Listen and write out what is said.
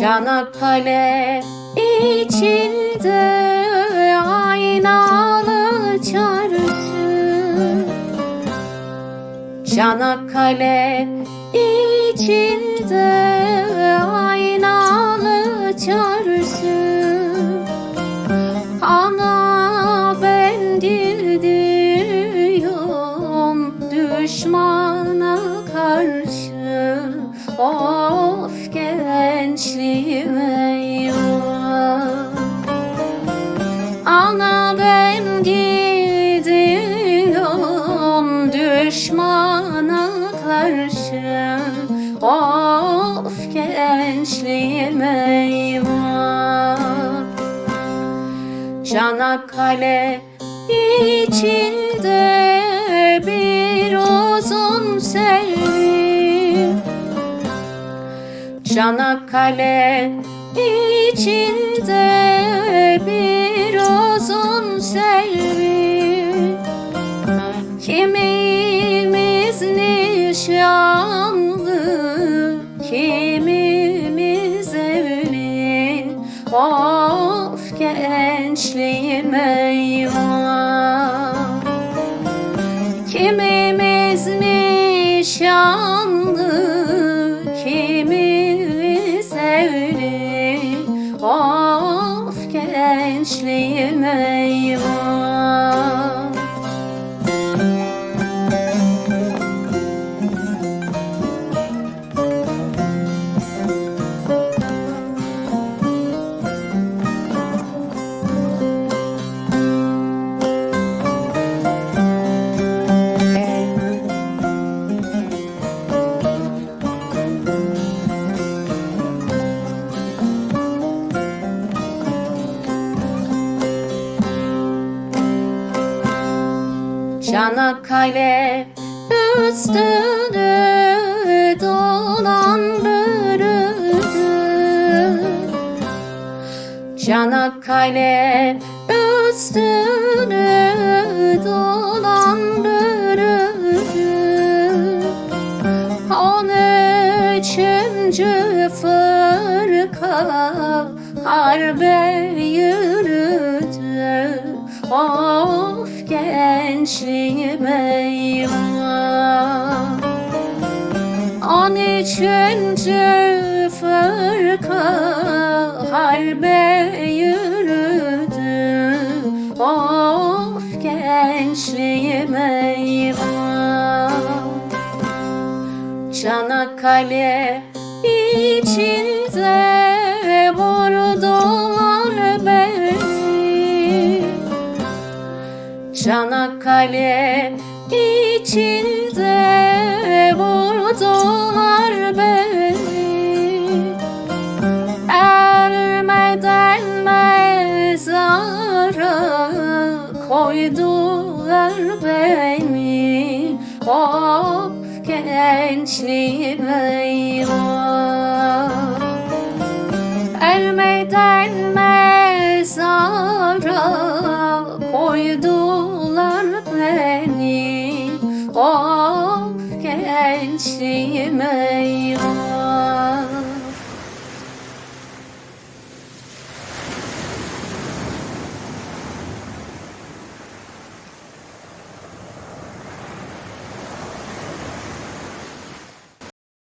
Çanakkale içinde aynalı çarşı. Çanakkale gençliğim eyvah Ana ben gidiyorum düşmana karşı. Of gençliğim eyvah Çanakkale içinde Çanakkale içinde bir uzun selvi. Kimimiz nişanlı, kimimiz evli. Of gençliğim eyvah. Kimimiz nişanlı, Çanakkale üstünü dolandırdı. Çanakkale üstünü dolandırdı. On üçüncü fırka harbe yürüdü gençliğim eyvah. On üçüncü fırka harbe yürüdü. Of gençliğim eyvah. Çanakkale içinde Çanakkale içinde vurdular beni Ermeden mezara koydular beni. Of gençliğim beni Of gençliğim eyvah